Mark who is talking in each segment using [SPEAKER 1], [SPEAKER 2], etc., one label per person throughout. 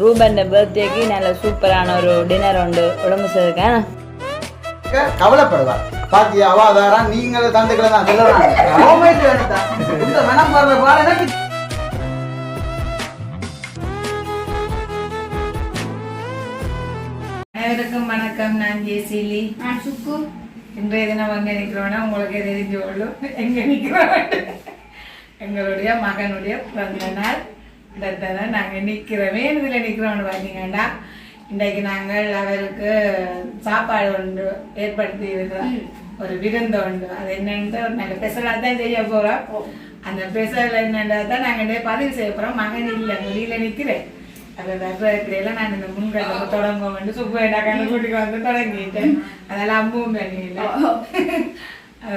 [SPEAKER 1] ரூபன் பர்த்டேக்கு நல்ல சூப்பரான ஒரு டின்னர் உண்டு. உடம்பு செய்திருக்கேன்
[SPEAKER 2] கவலைப்படுவார் பாத்தியா அவாதாரா நீங்களும் தந்துக்களை நான் சொல்லுறாங்க
[SPEAKER 3] அனைவருக்கும் வணக்கம். நான் ஜெயசீலி
[SPEAKER 4] நான் சுக்கு.
[SPEAKER 3] இன்றைய தினம் அங்கே நிற்கிறோன்னா உங்களுக்கு தெரிஞ்சு கொள்ளும். எங்கே நிற்கிறோம் எங்களுடைய மகனுடைய பிறந்த நாள். இடத்துல நாங்கள் நிற்கிறோமே இதில் நிற்கிறோம்னு பார்த்தீங்கன்னா இன்றைக்கு நாங்கள் அவருக்கு சாப்பாடு ஒன்று ஏற்படுத்தி இருக்கிறோம். ஒரு விருந்து உண்டு அது ஒரு நல்ல ஸ்பெஷலாக தான் செய்ய போகிறோம் அந்த ஸ்பெஷல் என்னன்றதை தான் நாங்கள் பதிவு செய்ய போகிறோம் மகன் இல்லை வெளியில் நிற்கிறேன் அதை வெப்படையில நான் இந்த முன்கட்டை தொடங்க வந்து சுப்பேடா கண்டுபிடிக்க வந்து தொடங்கிட்டேன். அதெல்லாம் அம்பும் பண்ணியில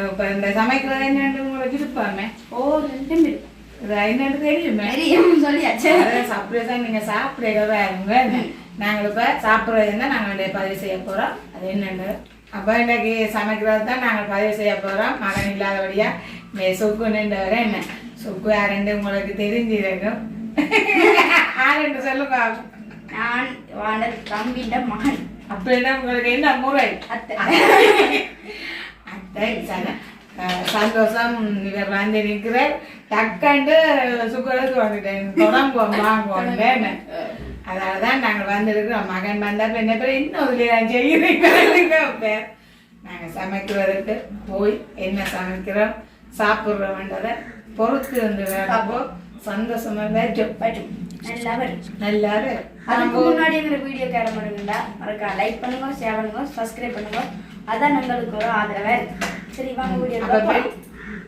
[SPEAKER 3] இப்போ இந்த சமைக்கிறது என்னன்னு உங்களுக்கு இருப்பாமே
[SPEAKER 4] ஓ ரெண்டு
[SPEAKER 3] என்னன்னு தெரியுமே?
[SPEAKER 4] தெரியும் சொல்லியாச்சு.
[SPEAKER 3] சர்ப்ரைஸாக நீங்கள் சாப்பிடுறதா இருங்க நாங்கள் இப்போ சாப்பிட்றது தான் நாங்கள் பதிவு செய்ய போகிறோம் அது என்னென்னு? அப்போ இன்னைக்கு சமைக்கிறது தான் நாங்கள் பதிவு செய்ய போகிறோம் மகன் இல்லாதபடியா. மே சுக்கு நின்று வர என்ன? சுக்கு யாருன்னு உங்களுக்கு தெரிஞ்சிருக்கும். ஆரெண்டு சொல்லுங்க.
[SPEAKER 4] நான் வாண்ட தம்பின்ற மகன்.
[SPEAKER 3] அப்படின்னா உங்களுக்கு என்ன முறை?
[SPEAKER 4] அத்தை.
[SPEAKER 3] அத்தை சந்தோஷம் இவர் வந்து நிற்கிறார். டக்கண்டு சுக்கரத்துக்கு வந்துட்டேன். தொடங்குவோம் வாங்குவோம் அதனால தான் நாங்கள் வந்திருக்கிறோம். மகன் வந்தால் என்ன பேர்? இன்னும் இதில் நான் செய்கிறீங்க பேர் நாங்கள் சமைக்கிறதுக்கு போய் என்ன சமைக்கிறோம் சாப்பிட்றோம்ன்றதை பொறுத்து வந்து வேற்றும்
[SPEAKER 4] பட்டும் நல்லா வரும்.
[SPEAKER 3] நல்லா
[SPEAKER 4] அதுக்கு முன்னாடி வீடியோ கேர பண்ணுங்கடா. மறக்கா லைக் பண்ணுங்க ஷேர் பண்ணுங்க சப்ஸ்கிரைப் பண்ணுங்க. அதான் உங்களுக்கு ஒரு ஆதரவு சரி வாங்க வீடியோ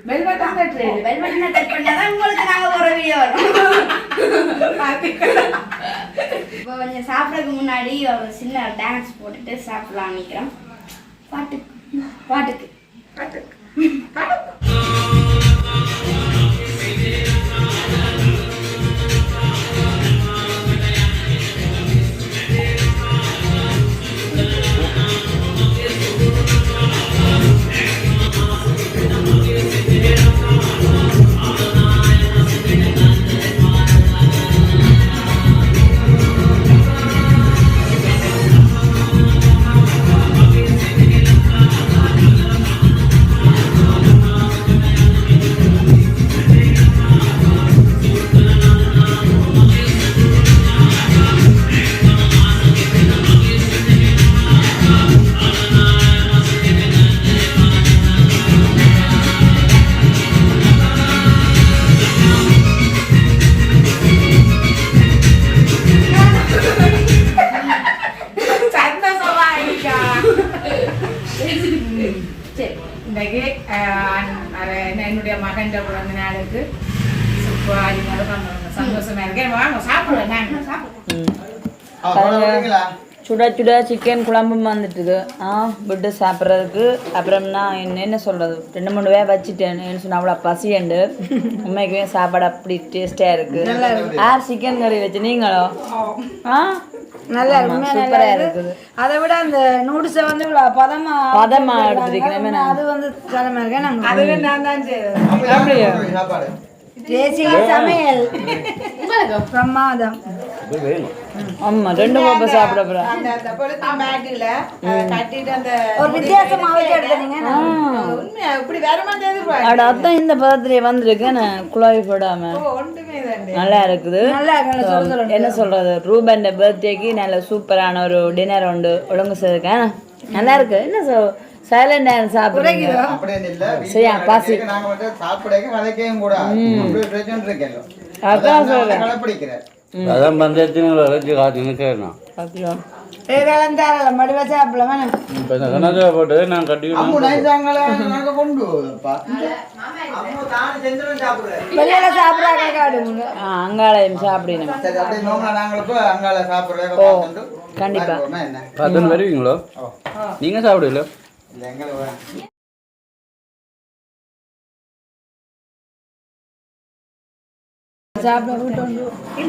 [SPEAKER 3] பட்டனை
[SPEAKER 4] டச் பண்ணாதான் உங்களுக்கு நாங்க ஒரு வீடியோ இப்போ கொஞ்சம் சாப்பிட்றதுக்கு முன்னாடி ஒரு சின்ன டான்ஸ் போட்டுட்டு சாப்பிடலாம் நினைக்கிறோம். பாட்டுக்கு பாட்டுக்கு.
[SPEAKER 1] சுட சுட சிக்கன் குழம்பும் வந்துட்டுது ஆ விட்டு சாப்பிட்றதுக்கு அப்புறம் நான் என்ன என்ன சொல்கிறது ரெண்டு மூணு வேக வச்சுட்டேன் என்ன சொன்னால் அவ்வளோ பசியண்டு. உண்மைக்குமே சாப்பாடு அப்படி டேஸ்டாக இருக்குது ஆ சிக்கன் கறி வச்சு நீங்களோ? ஆ?
[SPEAKER 5] நல்லா
[SPEAKER 1] ஆமா,
[SPEAKER 5] இருக்கு
[SPEAKER 1] சூப்பரா
[SPEAKER 5] நல்லா
[SPEAKER 1] இருக்குது.
[SPEAKER 5] அதை விட அந்த நூடுல்ஸை வந்து இவ்வளவு பதமா
[SPEAKER 1] பதமா
[SPEAKER 5] எடுத்துருக்காங்க.
[SPEAKER 1] எடுத்துருக்கீங்க,
[SPEAKER 5] அது வந்து தலைமை இருக்கேன் நாங்கள்
[SPEAKER 3] அதுவே நான் தான்
[SPEAKER 5] தேசிய சமையல். பிரமாதம்.
[SPEAKER 1] ஆமா ரெண்டு கோப்பை சாப்பிட போகிறேன்
[SPEAKER 3] அந்த அந்த பொழுது பேக்கில் கட்டிட்டு அந்த
[SPEAKER 5] ஒரு வித்தியாசமா வச்சு எடுத்தீங்க
[SPEAKER 3] உண்மையா இப்படி வேற மாதிரி எதிர்பார்க்க
[SPEAKER 1] அட அதான் இந்த பதத்திலே வந்திருக்கேன் குழாய் போடாம. நல்லா இருக்குது.
[SPEAKER 5] நல்லா இருக்கு, நல்லா சுட சுட
[SPEAKER 1] என்ன சொல்றது ரூபன் பர்த்டேக்கு நல்ல சூப்பரான ஒரு டின்னர் உண்டு ஒழுங்கு செய்திருக்கேன் நல்லா இருக்கு. என்ன சொல் சைலண்ட் சாப்பிடுறீங்க?
[SPEAKER 2] அப்படியே இல்ல
[SPEAKER 1] சரியா, பாசி.
[SPEAKER 2] நாங்க வந்து சாப்பிடக்க கதைக்கவும் கூடாது அப்படி பிரச்சனை இருக்கല്ലോ
[SPEAKER 1] அதான் சொல்றேன்.
[SPEAKER 2] கடைப்பிடிக்கிறேன்
[SPEAKER 6] அதான் பந்தயத்தின் இறைச்சி காட்டுன்னு கேட்கணும்
[SPEAKER 5] சாப்பிடலாம் வேணாம்.
[SPEAKER 6] இப்போ இந்த கணக்கை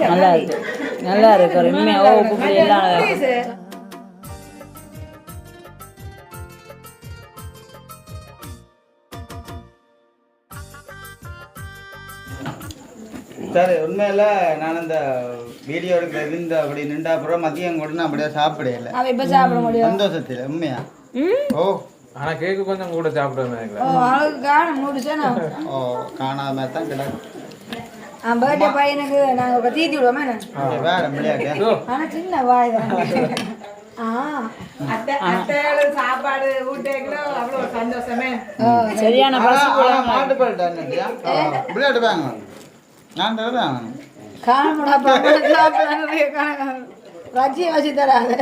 [SPEAKER 1] நல்லா இருக்கு. நல்லா இருக்கு. ஓ எல்லாம்.
[SPEAKER 2] சரி உண்மையில நான் இந்த வீடியோ எடுக்கிற இருந்து அப்படி நின்றா அப்புறம் மதியம் கூட நான் அப்படியே சாப்பிடல
[SPEAKER 5] இப்ப சாப்பிட முடியும்
[SPEAKER 2] சந்தோஷத்துல உண்மையா? ஓ.
[SPEAKER 7] ஆனா கேக்கு கொஞ்சம் கூட சாப்பிடுவேன்
[SPEAKER 5] ஓ காணும்
[SPEAKER 2] தான் கிடக்கு.
[SPEAKER 5] பர்த்டே பையனுக்கு நாங்க இப்ப தீத்தி விடுவோமே என்ன?
[SPEAKER 2] இங்க வேற விளையாட்டு
[SPEAKER 5] ஆனா சின்ன வாய் தான். ஆ.
[SPEAKER 3] அத்தை அத்தையோட சாப்பாடு ஊட்டேக்குள்ள அவ்வளோ சந்தோஷமே.
[SPEAKER 1] சரியான
[SPEAKER 2] விளையாட்டு வாங்க. நான் தரேன்
[SPEAKER 5] காணமுடா ரஜியை வச்சு தராது.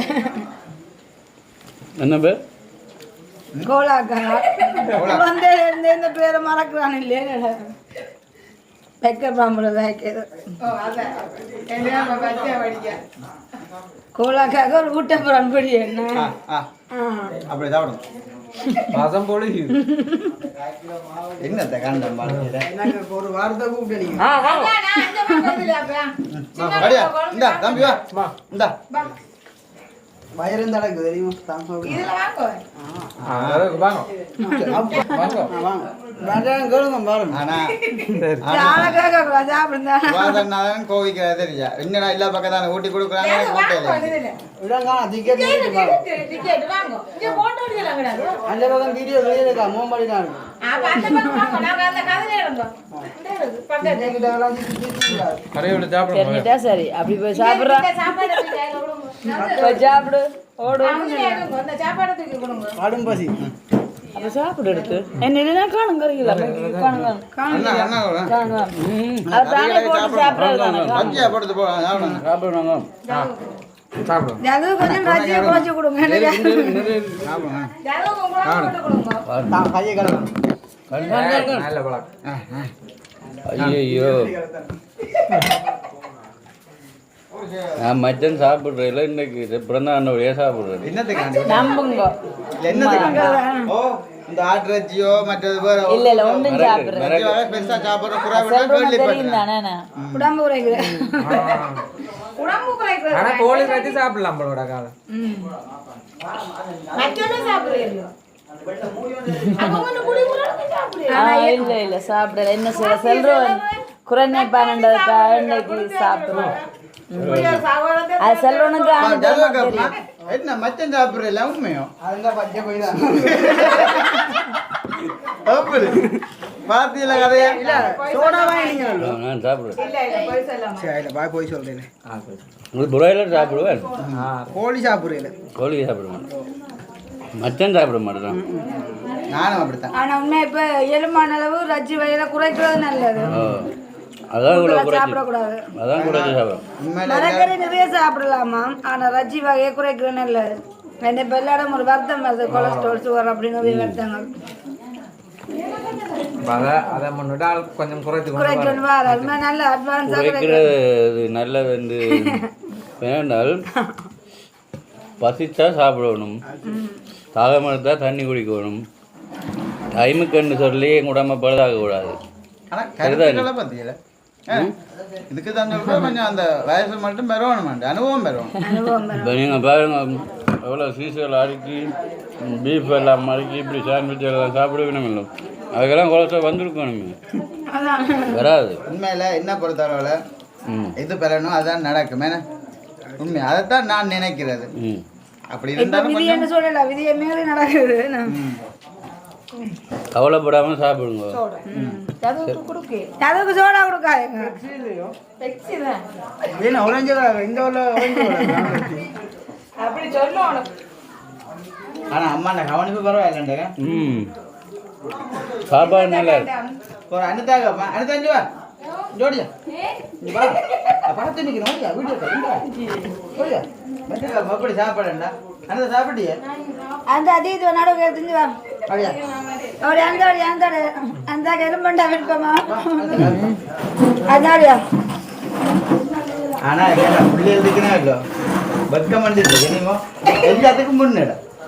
[SPEAKER 6] என்ன பேர்
[SPEAKER 5] கோலாக்கா. வந்து இருந்து இந்த பேரை மறக்கிறான் இல்லையே. வெக்க பாம்புல வைக்கிறது.
[SPEAKER 3] என்ன
[SPEAKER 5] கோலாக்காக ஒரு ஊட்டப்புறம் படி என்ன.
[SPEAKER 2] அப்படி சாப்பிடும்
[SPEAKER 7] ரசம் போல.
[SPEAKER 2] என்னத்தை காண்டம்
[SPEAKER 8] ஒரு வாரத்தை கூப்பிட்டு
[SPEAKER 2] இந்தா தம்பி வா. இந்தா.
[SPEAKER 8] வயிறு நடக்கு தெரியுமா
[SPEAKER 2] கோவிக்கிறது தெரியா என்னடா ஊட்டி கொடுக்குறாங்க
[SPEAKER 8] அந்த பக்கம் வீடியோ வெளியே இருக்கா? மோம்பாடி தான் இருக்கு
[SPEAKER 3] அப்ப அந்த
[SPEAKER 1] சரி அப்படி போய் சாப்பிட்றா.
[SPEAKER 3] சாப்பாடு
[SPEAKER 1] ஓடு.
[SPEAKER 8] பசி.
[SPEAKER 1] அப்ப சாப்பிடு எடுத்து. என்ன காணும் தானே போட்டு
[SPEAKER 6] ஐயோ நான் மச்சன் சாப்பிட்றேன் இன்னைக்கு. பிறந்த அண்ணோடைய சாப்பிட்றேன்
[SPEAKER 2] என்னத்துக்காண்டி
[SPEAKER 1] நம்புங்க.
[SPEAKER 2] இல்ல என்னத்துக்காண்டி ஓ இந்த ஆட்டுறச்சியோ மற்றது வேற
[SPEAKER 1] இல்ல இல்ல ஒன்றும் சாப்பிட்றேன்
[SPEAKER 2] பெருசா சாப்பிடுற.
[SPEAKER 5] உடம்பு குறைக்குது
[SPEAKER 3] உடம்பு
[SPEAKER 7] ஆனா கோழி சாப்பிடலாம்
[SPEAKER 3] சாப்பிடுறீங்க
[SPEAKER 1] இல்ல இல்ல சாப்பிடல. என்ன செய்ய செல்றோம். குறைநை பன்னெண்டா இன்னைக்கு சாப்பிடுறோம். அது செல்வனுக்கு
[SPEAKER 2] என்ன மச்சன் சாப்பிடுறல உண்மையோ?
[SPEAKER 8] அதுங்க பச்சை போய் தான்.
[SPEAKER 2] அப்படி பாத்தியில கதையா?
[SPEAKER 8] சோடா வாங்கினீங்க
[SPEAKER 6] நான் சாப்பிடுவேன்.
[SPEAKER 3] இல்ல இல்ல போய் சொல்லாம
[SPEAKER 8] சரி இல்லை பாய் போய் சொல்றேன்
[SPEAKER 6] உங்களுக்கு புரோயிலர் சாப்பிடுவேன்
[SPEAKER 8] கோழி சாப்பிடுறேன்
[SPEAKER 6] கோழி சாப்பிடுவேன் மச்சன் சாப்பிட மாட்டேன்.
[SPEAKER 2] நானும் அப்படித்தான்.
[SPEAKER 5] ஆனா உண்மை இப்ப எலும்பான அளவு ரஜ்ஜி வயல குறைக்கிறது நல்லது.
[SPEAKER 6] ஓ அதான் கூட
[SPEAKER 5] சாப்பிடக்கூடாது.
[SPEAKER 6] அதான்
[SPEAKER 5] மரக்கறி நிறைய சாப்பிடலாமா? ஆனா ரஜ்ஜி வகையை என்ன இப்ப எல்லாரும் ஒரு வருத்தம் வருது. கொலஸ்ட்ரால் சுகர் அப்படின்னு வருத்தங்கள்
[SPEAKER 7] கொஞ்சம்
[SPEAKER 5] குறைக்கணும் அது நல்ல அட்வான்ஸா
[SPEAKER 6] குறைக்கிறது நல்லது என்று வேண்டால் பசிச்சா சாப்பிடணும். தாகம் எடுத்தா தண்ணி குடிக்கணும். டைமுக்குன்னு சொல்லி உடம்ப பழுதாக
[SPEAKER 2] இதுக்கு தான் கொஞ்சம் அந்த வயசு மட்டும் பெறணும் அனுபவம் பெறணும்
[SPEAKER 5] அனுபவம்
[SPEAKER 6] இப்போ நீங்கள் பாருங்க எவ்வளோ சீசல் அடுக்கி பீஃப் எல்லாம் மடக்கி இப்படி சாண்ட்விச் எல்லாம் சாப்பிடுவேணும் இல்லை அதுக்கெல்லாம் கொலஸ்ட்ரால் வந்திருக்கணுமே வராது
[SPEAKER 2] உண்மையில என்ன பொறுத்தளவுல எது பெறணும் அதான் நடக்கும் என்ன உண்மை அதைத்தான் நான் நினைக்கிறது அப்படி இருந்தாலும்
[SPEAKER 5] என்ன சொல்லல விதியை மீறி நடக்குது
[SPEAKER 6] கவலைப்படாமல் சாப்பிடுங்க.
[SPEAKER 5] அதுக்கு சோடா கொடுக்காதுங்க.
[SPEAKER 8] colour, இந்த.
[SPEAKER 3] அப்படி சொல்லும் உனக்கு.
[SPEAKER 2] ஆனா அம்மா நான் கவனிப்பு பரவாயில்லைண்டங்க
[SPEAKER 6] ம். சாப்பாடு நல்லா இருக்கு.
[SPEAKER 2] ஒரு அனிதாங்க அனிதா இங்க வா. ஜோடியா. இங்க வா. படத்தை ஓடியா வீடியோ ஓடியா மெட்டுக்கா அப்படி சாப்பாடுண்டா அனிதா சாப்பிட்டியே?
[SPEAKER 5] அந்த அதீத நடுவு எடுத்துங்க வா.
[SPEAKER 2] அப்படியா?
[SPEAKER 5] அப்படி அந்த அந்த. அந்த எலும்பண்டா விருப்பமா? அதாடியா
[SPEAKER 2] ஆனா என்ன புள்ளி எழுதிக்கணும் இல்லோ. எல்லாத்துக்கும் ஓமா இல்லையோ
[SPEAKER 3] ஓ நாங்க மச்சான் நேரம்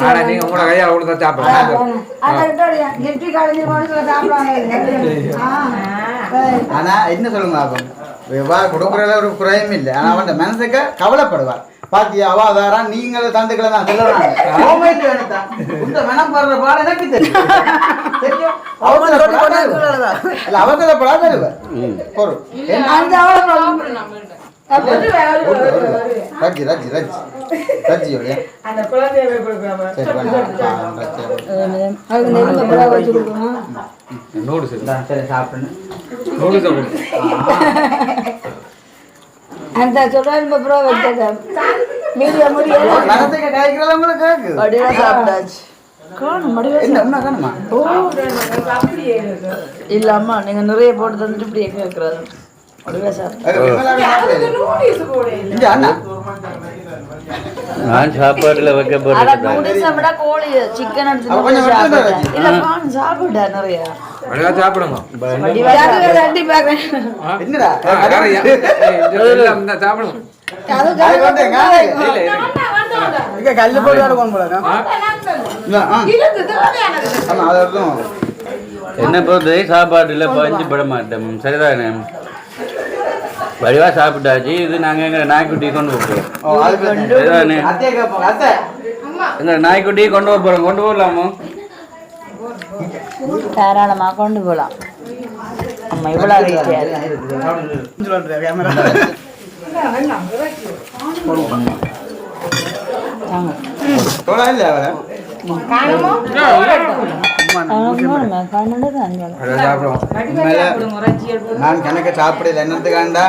[SPEAKER 5] ஆனா
[SPEAKER 7] நீங்க
[SPEAKER 2] என்ன சொல்லுங்க கொடுக்குறதுல ஒரு குறையும் இல்லை. ஆனா அவன் மனசுக்கு கவலைப்படுவார் பாத்தியா அவ வேற நீங்கள் தந்துக்களை நான் சொல்லுறாங்க. இந்த மனம் படுற பாடம் எனக்கு தெரியும். அவசரப்படாத இருவர் பொருள் ரஜி ரஜி ரஜி. ரஜி இல்லையா
[SPEAKER 3] அந்த குழந்தைய
[SPEAKER 7] நூடுல்ஸ்
[SPEAKER 2] சரி சாப்பிடுன்னு.
[SPEAKER 7] நூடுல்ஸ்
[SPEAKER 5] அந்த சொல்றாரு வச்சத மீடியா முடியல.
[SPEAKER 2] காய்க்கிறது உங்களுக்கு
[SPEAKER 1] சாப்பிட்டாச்சு. நீங்க நிறைய போட்டு தந்துட்டு இப்படியே கேட்கறது
[SPEAKER 6] நான்
[SPEAKER 1] கோழி சிக்கன் எடுத்து சாப்பிட்டா நிறைய.
[SPEAKER 7] சாப்பிடுங்க சாப்பிடுங்க
[SPEAKER 8] கல்லு போட்டு போல
[SPEAKER 2] இருக்கும்.
[SPEAKER 6] என்னை பொறுத்தவரை சாப்பாட்டில் பஞ்சு பட மாட்டேன். சரிதானே? வடிவா சாப்பிட்டாச்சு. இது நாங்கள் எங்கள் நாய்க்குட்டி கொண்டு போகிறோம்
[SPEAKER 2] ஓ, அது பிரச்சனை.
[SPEAKER 6] சரிதானே
[SPEAKER 2] அத்தையை கேட்போம். அத்தை.
[SPEAKER 6] எங்கள் நாய்க்குட்டி கொண்டு போக போகிறோம் கொண்டு போகலாமோ?
[SPEAKER 1] தாராளமா கொண்டு போலாம். அம்மா
[SPEAKER 8] சொல்றேன் கேமரா
[SPEAKER 2] தோழா நான் கணக்க சாப்பிடல என்னத்துக்காண்டா?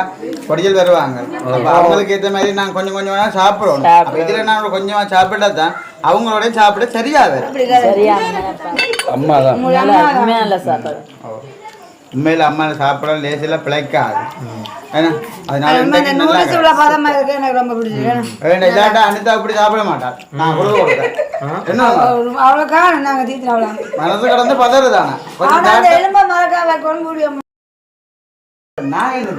[SPEAKER 2] பொடியல் வருவாங்க. அப்ப அவங்களுக்கு ஏற்ற மாதிரி நான் கொஞ்சம் கொஞ்சம் வேணா சாப்பிடுவோம் இதுல நான் கொஞ்சமா சாப்பிட்டா தான் அவங்களோட சாப்பிட சரியா வரும்.
[SPEAKER 1] சரியா
[SPEAKER 6] அம்மா தான்
[SPEAKER 2] உண்மையில அம்மா சாப்பிட லேசில பிழைக்காது. ஏன்னா அதனால
[SPEAKER 5] எனக்கு ரொம்ப பிடிச்சிருக்கு.
[SPEAKER 2] இல்லாட்டா அனிதா அப்படி சாப்பிட மாட்டாள் நான் கொடுத்தேன். என்ன?
[SPEAKER 5] அவ்வளோ காணும் நாங்கள் தீர்த்து அவ்வளோ
[SPEAKER 2] மனசு கடந்து பதறுதானே
[SPEAKER 5] எலும்ப மறக்காம கொண்டு
[SPEAKER 2] நான் என்ன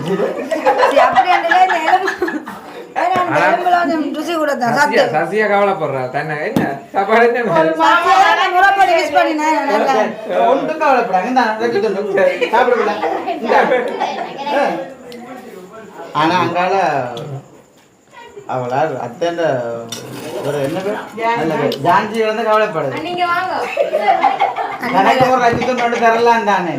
[SPEAKER 5] ருசி கூட தான்
[SPEAKER 7] சசியா
[SPEAKER 5] சத்து
[SPEAKER 7] சசியா கவலைப்படுறா. தன்னை என்ன? சாப்பாடு என்ன?
[SPEAKER 5] முறைப்படி மிஸ் பண்ணினேன் நல்லா
[SPEAKER 2] ஒன்றும் கவலைப்படாங்க. இந்தா. ஆனா அங்கால அவளா அத்தேண்ட ஒரு என்ன பேர். ஜான்சி வந்து கவலைப்படுது.
[SPEAKER 4] நீங்க வாங்க.
[SPEAKER 2] எனக்கு ஒரு லட்சத்து நோட்டு தரலாம் தானே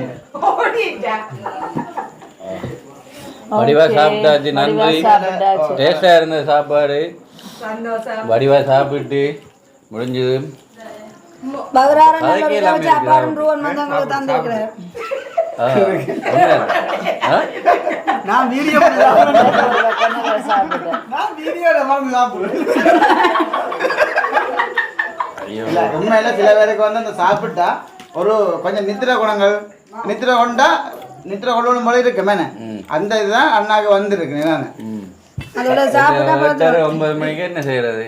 [SPEAKER 6] வடிவா. சாப்பிட்டாச்சு நன்றி. டேஸ்டாக இருந்த சாப்பாடு.
[SPEAKER 3] சந்தோஷம்.
[SPEAKER 6] வடிவா சாப்பிட்டு முடிஞ்சது.
[SPEAKER 5] நல்ல ரூவன் வந்து உங்களுக்கு?
[SPEAKER 8] நான் வீடியோ
[SPEAKER 1] சாப்பிட்டேன்
[SPEAKER 2] நான் வீடியோல மறந்து சாப்பிடுவேன் இல்ல உண்மையில சில பேருக்கு வந்து அந்த சாப்பிட்டா ஒரு கொஞ்சம் நித்திர குணங்கள் நித்திர கொண்டா நித்திர கொள்ளணும் போல இருக்கு மேனே. அந்த இதுதான் அண்ணாக்கு வந்திருக்கு நான்.
[SPEAKER 5] அதோட சாப்பிட்டா
[SPEAKER 6] எட்டரை, ஒன்பது மணிக்கு என்ன செய்யறது?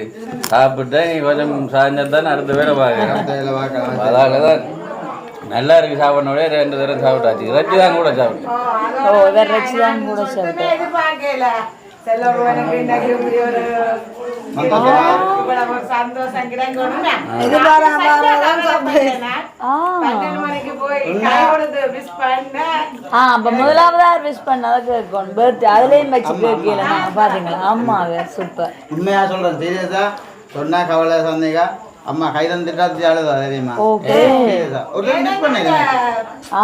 [SPEAKER 6] சாப்பிட்டா நீ கொஞ்சம் சாயந்தரம் தானே அடுத்த வேலை பார்க்கலாம். அதால தான் நல்லா இருக்கு சாப்பிடனோட ரெண்டு தடவை சாப்பிட்டாச்சு. இறைச்சி தான் கூட சாப்பிட்டேன்
[SPEAKER 1] ஓ இவர் வச்சு தான் கூட சாப்பிட்டேன்
[SPEAKER 3] எதிர்பார்க்கல செல்லவனுக்கு இன்னைக்கு இப்படி ஒரு இவ்வளவு ஒரு சந்தோஷம் கிடைக்கணும்னா
[SPEAKER 5] இது பாரு, பாரு, அதான் சாப்பிடுறேன்.
[SPEAKER 1] ஆ
[SPEAKER 3] பன்னெண்டு மணிக்கு போய் கை கொடுத்து மிஸ் பண்ண
[SPEAKER 1] ஆ அப்ப முதலாவதா விஷ் பண்ணதை கேட்கணும் பர்த்டே அதுலயும் வச்சு கேட்கல நாங்க பாத்தீங்களா ஆமாங்க சூப்பர்
[SPEAKER 2] உண்மையா சொல்றேன் சீரியஸா சொன்னா கவலை சந்தேகா அம்மா கை தந்துட்டா அழுதா தெரியுமா. Serious-ஆ. ஒரு மிஸ்
[SPEAKER 1] ஆ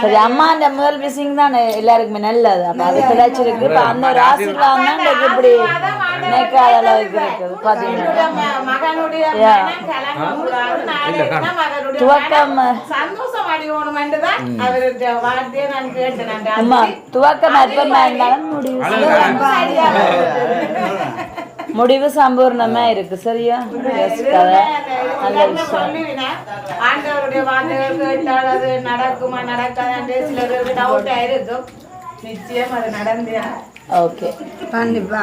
[SPEAKER 1] சரி அம்மா அந்த முதல் விஷயம் தானே? எல்லாருக்குமே நல்லது. அப்ப அது கிடைச்சிருக்கு இப்ப அந்த ஒரு ஆசீர்வாதம் தான் எனக்கு இப்படி நேக்காத அளவுக்கு இருக்குது பாத்தீங்கன்னா துவக்கம். துவக்கம் அற்பமா இருந்தாலும் முடிவு முடிவு சம்பூர்ணமா இருக்கு சரியா? கதை நல்ல விஷயம்.
[SPEAKER 3] ஆண்டவருடைய வார்த்தைகள் கேட்டால் அது நடக்குமா நடக்காது சில பேருக்கு டவுட் ஆயிருக்கும் நிச்சயம் அது நடந்தே
[SPEAKER 1] ஓகே.
[SPEAKER 5] கண்டிப்பா.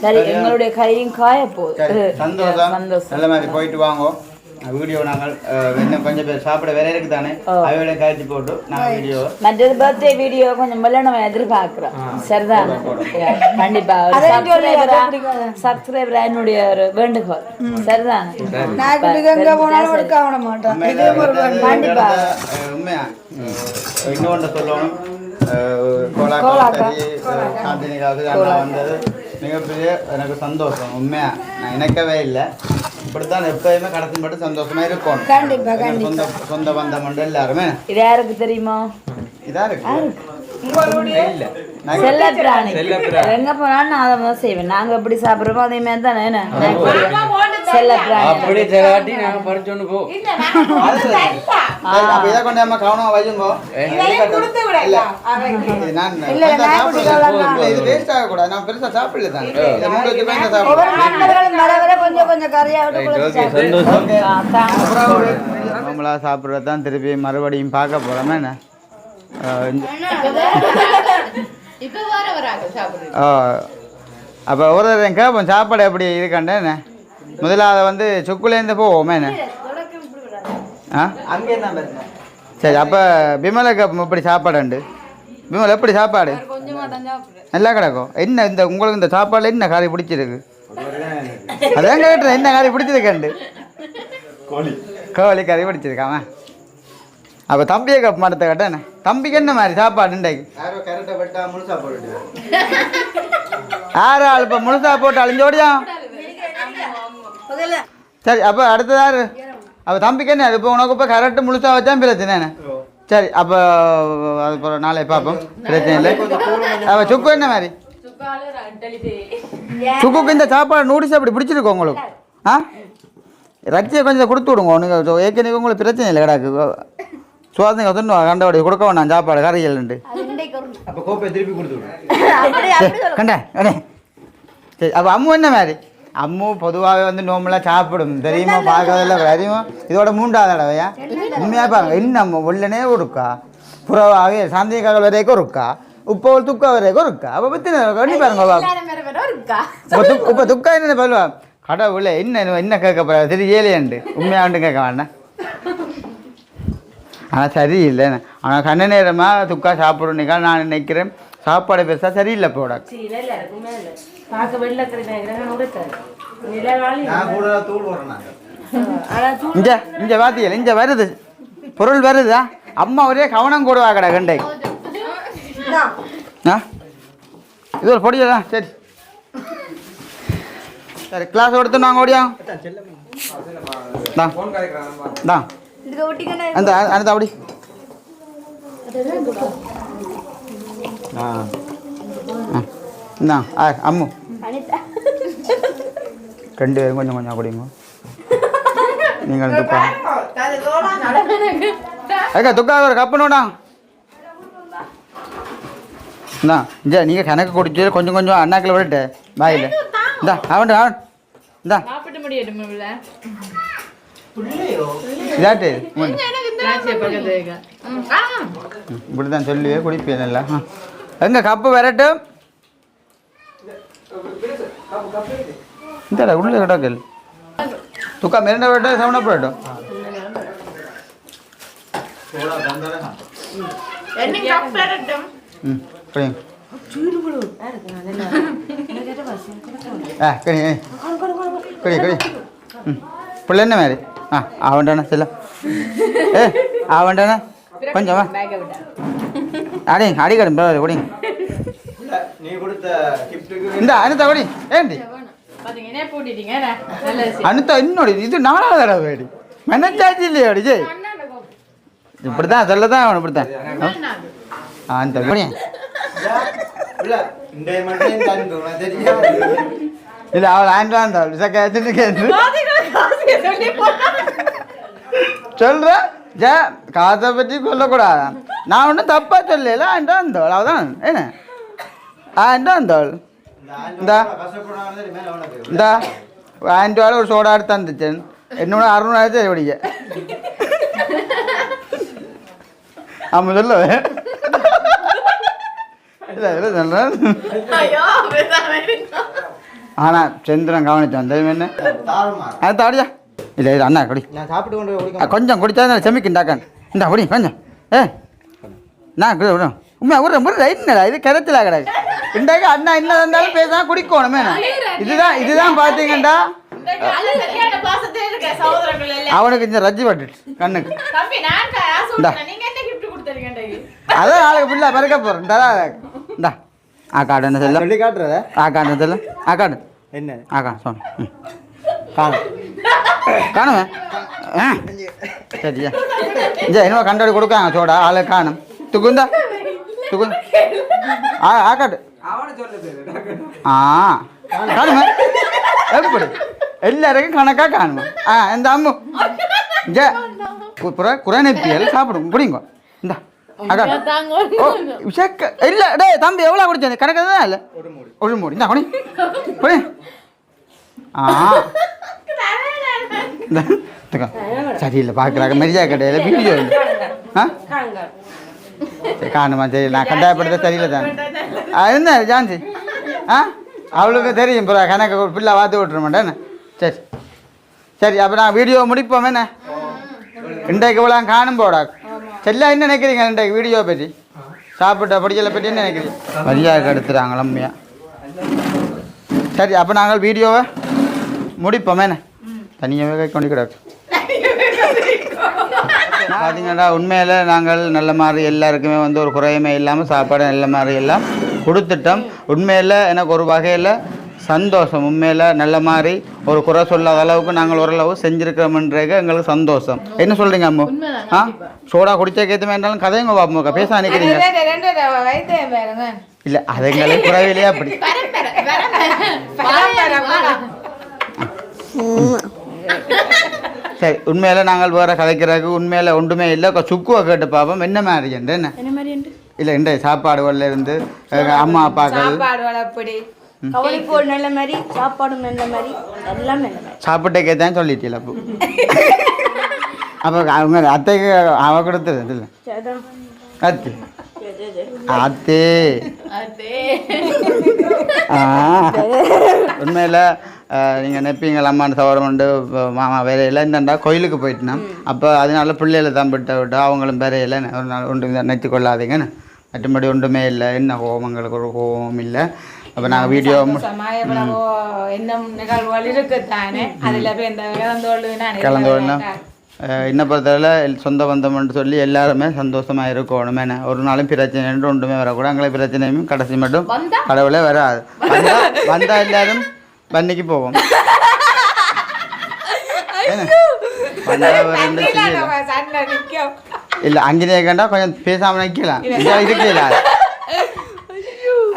[SPEAKER 1] சரி எங்களுடைய கையும் காய போகுது
[SPEAKER 2] சந்தோஷம்.
[SPEAKER 1] சந்தோஷம்.
[SPEAKER 2] நல்ல மாதிரி போயிட்டு வாங்கோ. வீடியோ நாங்கள் இன்னும் கொஞ்சம் பேர் சாப்பிட வேற இருக்கு தானே அவையோட கழிச்சு போட்டு நாங்கள் வீடியோ
[SPEAKER 1] மற்றது பர்த்டே வீடியோ கொஞ்சம் மெல்ல நம்ம எதிர்பார்க்கிறோம் சரிதான் கண்டிப்பா. சப்ஸ்கிரைபர் என்னுடைய ஒரு வேண்டுகோள். சரிதான் கண்டிப்பா.
[SPEAKER 2] உண்மையா? இன்னொன்று சொல்லணும். சாந்தினிக்காவது அண்ணா வந்தது. மிகப்பெரிய எனக்கு சந்தோஷம். உண்மையா? நான் நினைக்கவே இல்லை. இப்படித்தான் எப்பயுமே கடத்தி மட்டும் சந்தோஷமா இருக்கும்.
[SPEAKER 5] கண்டிப்பா,
[SPEAKER 2] எங்க சொந்த சொந்த பந்தம் மட்டும் எல்லாருமே
[SPEAKER 1] இது யாருக்கு தெரியுமா?
[SPEAKER 2] இதா இருக்கு?
[SPEAKER 1] செல்ல பிராணி எங்க போனாலும் நான் அதை செய்வேன். நாங்க எப்படி சாப்பிடுறோமோ அதே மாதிரி தானே
[SPEAKER 6] அப்படி போ.
[SPEAKER 2] அப்ப இதை கொண்டு நம்ம கவனமா வையுங்கோ. இது வேஸ்ட் ஆகக்கூடாது. நான் பெருசா சாப்பிடல தான். தான்
[SPEAKER 5] ஒவ்வொரு
[SPEAKER 2] சாப்பிடுறேன் நம்மளா சாப்பிட்றது தான் திருப்பி மறுபடியும் பார்க்க போகிறோமே என்ன? அப்போ ஒரு கேட்போம் சாப்பாடு எப்படி இருக்காண்டே என்ன? முதலாவது வந்து சுக்குலேருந்து போவோமே என்ன? ஆ? அங்கே தான் சரி அப்போ விமலுக்கு எப்படி சாப்பாடு உண்டு. விமல் எப்படி சாப்பாடு? நல்லா கிடக்கும். என்ன இந்த உங்களுக்கு இந்த சாப்பாடுல என்ன காரி பிடிச்சிருக்கு? அதான் கேட்டேன் என்ன காரி பிடிச்சிருக்கண்டு கோழி. கறி பிடிச்சிருக்காம அப்போ தம்பியை கப் மரத்தை கட்டேன் தம்பிக்கு என்ன மாதிரி சாப்பாடு இன்றைக்கு? ஆறு ஆள் இப்போ முழுசா போட்டு அழிஞ்சோடியா? சரி அப்போ அடுத்தது யாரு? அப்போ தம்பிக்கு என்ன? இப்போ உனக்கு இப்போ கரெக்டு முழுசா வச்சா பிரச்சனை என்ன? சரி அப்போ அது போகிற நாளை பார்ப்போம். பிரச்சனை இல்லை. அப்போ சுக்கு என்ன மாதிரி? சுக்குக்கு இந்த சாப்பாடு நூடுல்ஸ் அப்படி பிடிச்சிருக்கோம் உங்களுக்கு? ஆ? ரச்சியை கொஞ்சம் கொடுத்து விடுங்க. உனக்கு ஏற்கனவே உங்களுக்கு பிரச்சனை இல்லை கிடாக்கு. சுவாசங்க சொன்ன கண்டபடி கொடுக்க வேணாம் சாப்பாடு கரையல்ண்டு அப்போ கோப்பை திருப்பி கொடுத்து விடு. கண்டா. சரி அப்போ அம்மு என்ன மாதிரி? அம்மு பொதுவாகவே வந்து நோம்பலாக சாப்பிடும். தெரியுமா? பார்க்கறதில்ல தெரியுமா இதோட மூன்றாவது தடவையா உண்மையாக பாருங்க. என்ன அம்மு? உள்ளனே ஒருக்கா புறவாகவே சாந்தியக்காக வரைக்கும் இருக்கா உப்போ துக்கா வரைக்கும் இருக்கா அப்போ பற்றி பண்ணி பாருங்க. இப்போ துக் இப்போ துக்கா என்ன சொல்லுவா கடவுளே என்ன என்ன கேட்க போகிற சரி ஏழையண்டு உண்மையாண்டு கேட்க வேண்டாம். ஆனால் சரியில்லை. ஆனால் கண்ண நேரமாக துக்கா சாப்பிடுறீங்க நான் நினைக்கிறேன் சாப்பாடு பெருசாக சரியில்லை போட இங்க இங்க பாத்தியல இங்க வருது. பொருள் வருதா? அம்மா ஒரே கவனம் கூடுவா கடை கண்டை. ஆ. இது ஒரு பொடியா சரி. சரி கிளாஸ் எடுத்து நாங்கள் ஓடியா. தான் அந்த அந்த அப்படி. ஆ. ஆ. இந்தா ஆ அம்மு. ரெண்டு பேரும் கொஞ்சம் கொஞ்சம் குடிங்க. நீங்கள் துக்கா ஏக்கா துக்கா ஒரு கப்பணும்டா இந்தா இந்தா நீங்கள் கணக்கு குடிச்சு கொஞ்சம் கொஞ்சம் அண்ணாக்கில் விட்டுட்டு பாயில் இந்தா அவன் அவன். இந்தா. இதாட்டு. இப்படி தான் சொல்லுவே குடிப்பேன் நல்லா எங்க கப்பு விரட்டும். இந்த உள்ள கிடக்கல் துக்கா மிரண்ட விரட்டும் சவன போடட்டும் ம் குடிங்க ஆ கடி கடி கடி ம் பிள்ளை என்ன மாதிரி ஆ ஆவண்டானே
[SPEAKER 8] நீ கொடுத்த கிஃப்ட்டுக்கு
[SPEAKER 2] இந்த அனுத்தா குடி ஏண்டி?
[SPEAKER 1] பாத்தீங்கன்னா போட்டுட்டீங்க
[SPEAKER 2] அனுத்தா இன்னொரு இது நாலாவது தடவை வேடி. மெனச்சாச்சு இல்லையா அடி ஜெய். இப்படி தான் சொல்ல தான் அவன் இப்படி தான் ஆ அந்த
[SPEAKER 8] இல்ல
[SPEAKER 2] அவள் கேட்டு சொல்கிறேன் ஜே காசை பற்றி சொல்லக்கூடாது நான் ஒன்றும் தப்பாக சொல்லல. ஆண்டா வந்தோள் அவதான் என்ன? ரூபாய் ஒரு சோடா எடுத்து தந்துச்சேன் என்னோட அறுநூறாயிரத்தி எப்படிங்க ஆமாம் சொல்ல இல்லை இல்லை சொல்கிறேன் ஆனால் சந்திரன் கவனிச்சான் தெரியுமா என்ன அது தாடியா இல்லை இல்லை அண்ணா குடி
[SPEAKER 8] நான் சாப்பிட்டு கொண்டு
[SPEAKER 2] கொஞ்சம் குடிச்சா செமிக்கிண்டாக்கன் இந்தா குடி கொஞ்சம் ஏ நான் குடி விடும் உண்மை ஒரு முறை என்னடா இது கருத்தில் கிடையாது இன்றைக்கு அண்ணா என்ன இருந்தாலும் பேசாம குடிக்கணுமே இதுதான் இதுதான் பார்த்தீங்கண்டா? அவனுக்கு இந்த ரஜ்ஜி பட்டுட்டு கண்ணுக்கு. அதான் நாளைக்கு ஃபுல்லாக பறக்க போகிறேன் தரா இந்தா. ஆ காடு என்ன செல்லம்?
[SPEAKER 8] சொல்லி காட்டுறத?
[SPEAKER 2] ஆ காடு என்ன செல்லம்? ஆ
[SPEAKER 8] என்ன?
[SPEAKER 2] ஆ சொல். ம்.
[SPEAKER 8] காணும்
[SPEAKER 2] காணுமே? ஆ. சரியா இங்கே என்னவோ கண்டாடி கொடுக்காங்க சோடா ஆளு காணும். துகுந்தா. துகுந்தா ஆ ஆ காட்டு. ஆ. காணுமே? எப்படி எல்லாருக்கும் கணக்காக காணுமா? ஆ இந்த அம்மு. இங்கே. குறை குறை நெப்பியல் சாப்பிடும். பிடிங்க இந்தா. இல்லை டேய் தம்பி எவ்வளோ குடிச்சது கணக்கு தான் இல்லை? ஒரு மூடி. இந்தா குடி. குடி. ஆ. சரியில்லை பார்க்குறாங்க மெரியா கடையில் வீடியோ இல்லை ஆ? சரி காணுமா சரி நான் கண்டாயப்படுத்த தெரியல தானே. என்ன ஜான்சி? ஆ? அவளுக்கு தெரியும் இப்போ கணக்கு பிள்ளை பார்த்து விட்டுற மாட்டேன்னு சரி. சரி அப்போ நான் வீடியோ முடிப்போம் என்ன? இன்றைக்கு இவ்வளோ காணும் போடா. செல்லா என்ன நினைக்கிறீங்க இன்றைக்கு வீடியோ பற்றி? சாப்பிட்ட படிக்கலை பற்றி என்ன நினைக்கிறீங்க? மரியாதை எடுத்துறாங்களா உண்மையா சரி அப்போ நாங்கள் வீடியோவை முடிப்போம் என்ன? தனியாகவே கொண்டு கிடக்கு. பார்த்தீங்கன்னா உண்மையில் நாங்கள் நல்ல மாதிரி எல்லாருக்குமே வந்து ஒரு குறையுமே இல்லாமல் சாப்பாடு நல்ல மாதிரி எல்லாம் கொடுத்துட்டோம். உண்மையில் எனக்கு ஒரு வகையில் சந்தோஷம். உண்மையில் நல்ல மாதிரி ஒரு குறை சொல்லாத அளவுக்கு நாங்கள் ஓரளவு செஞ்சுருக்கிறோம்ன்றது எங்களுக்கு சந்தோஷம். என்ன சொல்கிறீங்க அம்மு? ஆ? சோடா குடிச்ச கேத்து வேண்டாலும் கதைங்க பாப்போம் பேச நினைக்கிறீங்க? இல்லை அது எங்களுக்கு குறைவிலையே அப்படி சரி உண்மையில் நாங்கள் வேறு கதைக்கிறதுக்கு உண்மையில் ஒன்றுமே இல்லை. சுக்குவை கேட்டு பார்ப்போம் என்ன மாதிரி என்ன?
[SPEAKER 4] என்ன மாதிரி உண்டு
[SPEAKER 2] இல்லை இந்த சாப்பாடுகள்ல இருந்து அம்மா அப்பாக்கள்.
[SPEAKER 3] சாப்பாடு வளப்படி
[SPEAKER 4] கவனிப்போல் நல்ல மாதிரி சாப்பாடும் நல்ல மாதிரி எல்லாம் நல்ல மாதிரி.
[SPEAKER 2] சாப்பிட்டே தான் சொல்லிட்டீல அப்போ. அப்போ அவங்க அத்தைக்கு அவ கொடுத்தது இல்லை. அத்தி. அத்தே. ஆ. உண்மையில் நீங்கள் நெப்பீங்கள் அம்மான் சவரமண்டு மாமா வேலையில் இந்தண்டா கோயிலுக்கு போயிட்டுனா. அப்போ அதனால பிள்ளைகளை தான் விட்ட விட்டு அவங்களும் நாள் ஒன்று நினைத்து கொள்ளாதீங்கன்னு. மற்றபடி ஒன்றுமே இல்லை. என்ன கோபங்களுக்கு ஒரு கோபமும் இல்லை. அப்போ நாங்கள் வீடியோ
[SPEAKER 3] சமாயப்படவோ என்ன நிகழ்வுகள் இருக்குத்தானே அதுல போய் இந்த கலந்தோடு
[SPEAKER 2] கலந்து வரலாம் இன்ன பொறுத்தவரை சொந்த பந்தம்னு சொல்லி எல்லாருமே சந்தோஷமாக இருக்கணும். என்ன? ஒரு நாளும் பிரச்சனை ஒன்றுமே வரக்கூடாது. எங்களை பிரச்சனையும் கடைசி மட்டும் கடவுளே வராது. வந்தா வந்தா எல்லாரும்
[SPEAKER 3] சண்டை நிற்கும்
[SPEAKER 2] இல்ல அங்கே கண்டா கொஞ்சம் பேசாம நிக்கலாம் இருக்கல
[SPEAKER 3] வண்டி தான் சமாதானமாம இந்த சண்டை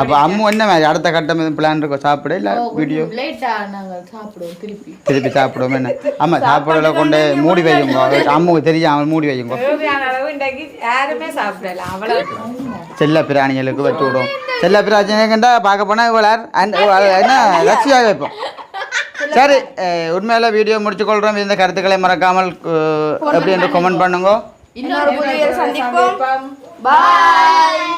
[SPEAKER 2] அப்ப அம்மு என்ன மாதிரி? அடுத்த கட்டம் எதுவும் பிளான் இருக்கோ? சாப்பிட இல்ல? வீடியோ
[SPEAKER 9] திருப்பி.
[SPEAKER 2] திருப்பி சாப்பிடுவோம் என்ன? ஆமா சாப்பாடுல கொண்டு மூடி வையுங்க. அம்முக்கு தெரியும் அவன் மூடி
[SPEAKER 3] அவ்வளவு
[SPEAKER 2] செல்ல பிராணிகளுக்கு வச்சு விடுவோம். செல்ல பிராணியை கண்டா பார்க்க போனா இவ்வளவு என்ன? ரசியாக வைப்போம். சரி உண்மையில வீடியோ முடிச்சு கொள்றோம் இந்த கருத்துக்களை மறக்காமல் எப்படி என்று கமெண்ட் பண்ணுங்க.
[SPEAKER 4] இன்னொரு புதிய சந்திப்போம். பாய்